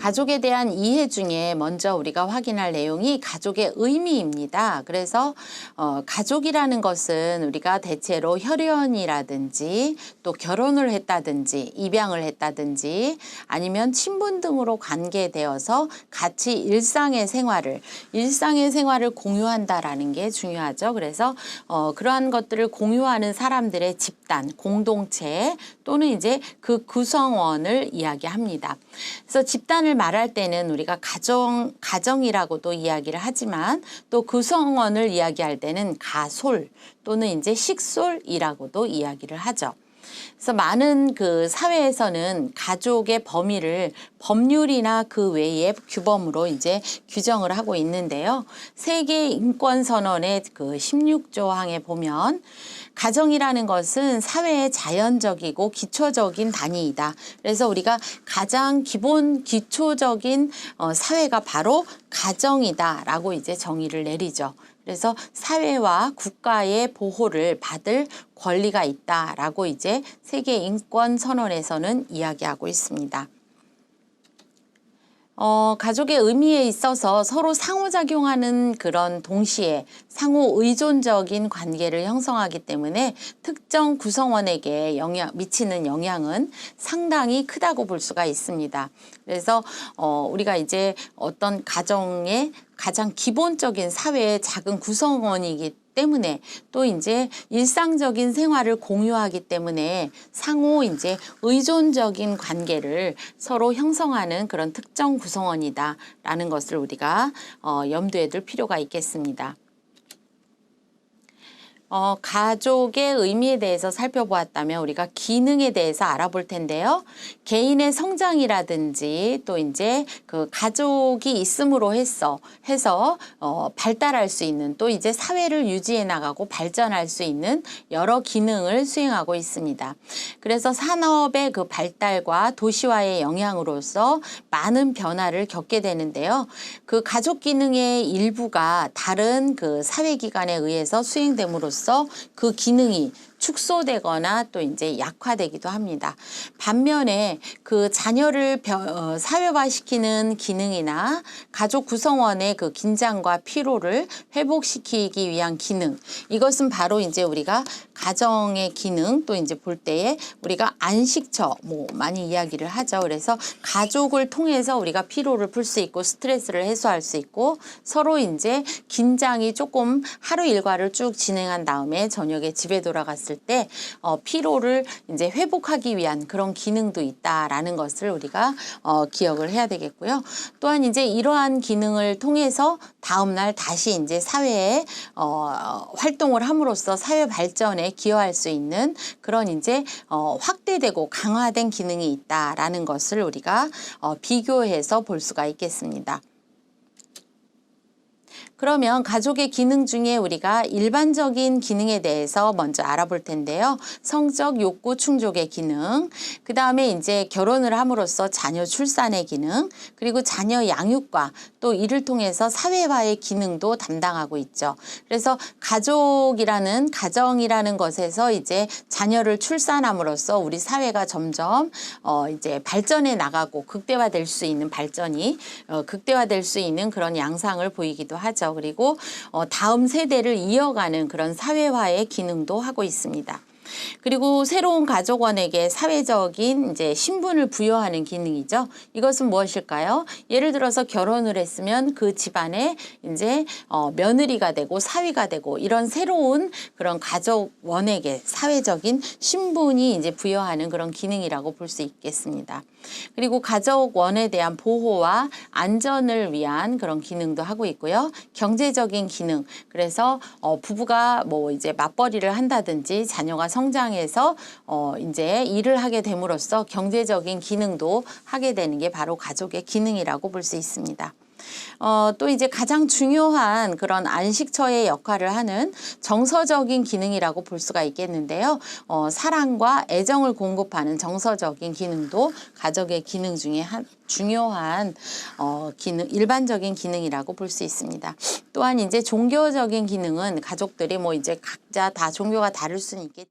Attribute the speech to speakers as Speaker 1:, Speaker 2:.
Speaker 1: 가족에 대한 이해 중에 먼저 우리가 확인할 내용이 가족의 의미입니다. 그래서 어, 가족이라는 것은 우리가 대체로 혈연이라든지 또 결혼을 했다든지 입양을 했다든지 아니면 친분 등으로 관계되어서 같이 일상의 생활을 일상의 생활을 공유한다라는 게 중요하죠. 그래서 어, 그러한 것들을 공유하는 사람들의 집단, 공동체 또는 이제 그 구성원을 이야기합니다. 그래서 집단을 말할 때는 우리가 가정 가정이라고도 이야기를 하지만 또 구성원을 이야기할 때는 가솔 또는 이제 식솔이라고도 이야기를 하죠. 그래서 많은 그 사회에서는 가족의 범위를 법률이나 그 외의 규범으로 이제 규정을 하고 있는데요. 세계 인권 선언의 그 16조항에 보면 가정이라는 것은 사회의 자연적이고 기초적인 단위이다. 그래서 우리가 가장 기본 기초적인 어, 사회가 바로 가정이다라고 이제 정의를 내리죠. 그래서 사회와 국가의 보호를 받을 권리가 있다라고 이제 세계 인권 선언에서는 이야기하고 있습니다. 어, 가족의 의미에 있어서 서로 상호작용하는 그런 동시에 상호 의존적인 관계를 형성하기 때문에 특정 구성원에게 영향, 미치는 영향은 상당히 크다고 볼 수가 있습니다. 그래서 어, 우리가 이제 어떤 가정의 가장 기본적인 사회의 작은 구성원이기 때문에 또 이제 일상적인 생활을 공유하기 때문에 상호 이제 의존적인 관계를 서로 형성하는 그런 특정 구성원이다라는 것을 우리가 어, 염두에 둘 필요가 있겠습니다. 어, 가족의 의미에 대해서 살펴보았다면 우리가 기능에 대해서 알아볼 텐데요. 개인의 성장이라든지 또 이제 그 가족이 있음으로 해서 해서 어, 발달할 수 있는 또 이제 사회를 유지해 나가고 발전할 수 있는 여러 기능을 수행하고 있습니다. 그래서 산업의 그 발달과 도시화의 영향으로서 많은 변화를 겪게 되는데요. 그 가족 기능의 일부가 다른 그 사회 기관에 의해서 수행됨으로써 함으로써 그 기능이 축소되거나 또 이제 약화되기도 합니다. 반면에 그 자녀를 어, 사회화시키는 기능이나 가족 구성원의 그 긴장과 피로를 회복시키기 위한 기능 이것은 바로 이제 우리가 가정의 기능 또 이제 볼 때에 우리가 안식처 뭐 많이 이야기를 하죠. 그래서 가족을 통해서 우리가 피로를 풀 수 있고 스트레스를 해소할 수 있고 서로 이제 긴장이 조금 하루 일과를 쭉 진행한 다음에 저녁에 집에 돌아갔을 때 어, 피로를 이제 회복하기 위한 그런 기능도 있다라는 것을 우리가 어, 기억을 해야 되겠고요. 또한 이제 이러한 기능을 통해서 다음 날 다시 이제 사회에 어, 활동을 함으로써 사회 발전에 기여할 수 있는 그런 이제 어, 확대되고 강화된 기능이 있다라는 것을 우리가 어, 비교해서 볼 수가 있겠습니다. 그러면 가족의 기능 중에 우리가 일반적인 기능에 대해서 먼저 알아볼 텐데요. 성적 욕구 충족의 기능, 그 다음에 이제 결혼을 함으로써 자녀 출산의 기능, 그리고 자녀 양육과 또 이를 통해서 사회화의 기능도 담당하고 있죠. 그래서 가족이라는 가정이라는 것에서 이제 자녀를 출산함으로써 우리 사회가 점점 어 이제 발전해 나가고 극대화될 수 있는 발전이 어 극대화될 수 있는 그런 양상을 보이기도 하죠. 그리고 어, 다음 세대를 이어가는 그런 사회화의 기능도 하고 있습니다. 그리고 새로운 가족원에게 사회적인 이제 신분을 부여하는 기능이죠. 이것은 무엇일까요? 예를 들어서 결혼을 했으면 그 집안에 이제 어, 며느리가 되고 사위가 되고 이런 새로운 그런 가족원에게 사회적인 신분이 이제 부여하는 그런 기능이라고 볼 수 있겠습니다. 그리고 가족원에 대한 보호와 안전을 위한 그런 기능도 하고 있고요. 경제적인 기능. 그래서 어, 부부가 뭐 이제 맞벌이를 한다든지 자녀가 성 성장해서 어 이제 일을 하게 됨으로써 경제적인 기능도 하게 되는 게 바로 가족의 기능이라고 볼 수 있습니다. 어, 또 이제 가장 중요한 그런 안식처의 역할을 하는 정서적인 기능이라고 볼 수가 있겠는데요. 어, 사랑과 애정을 공급하는 정서적인 기능도 가족의 기능 중에 한 중요한 어, 기능, 일반적인 기능이라고 볼 수 있습니다. 또한 이제 종교적인 기능은 가족들이 뭐 이제 각자 다 종교가 다를 수는 있겠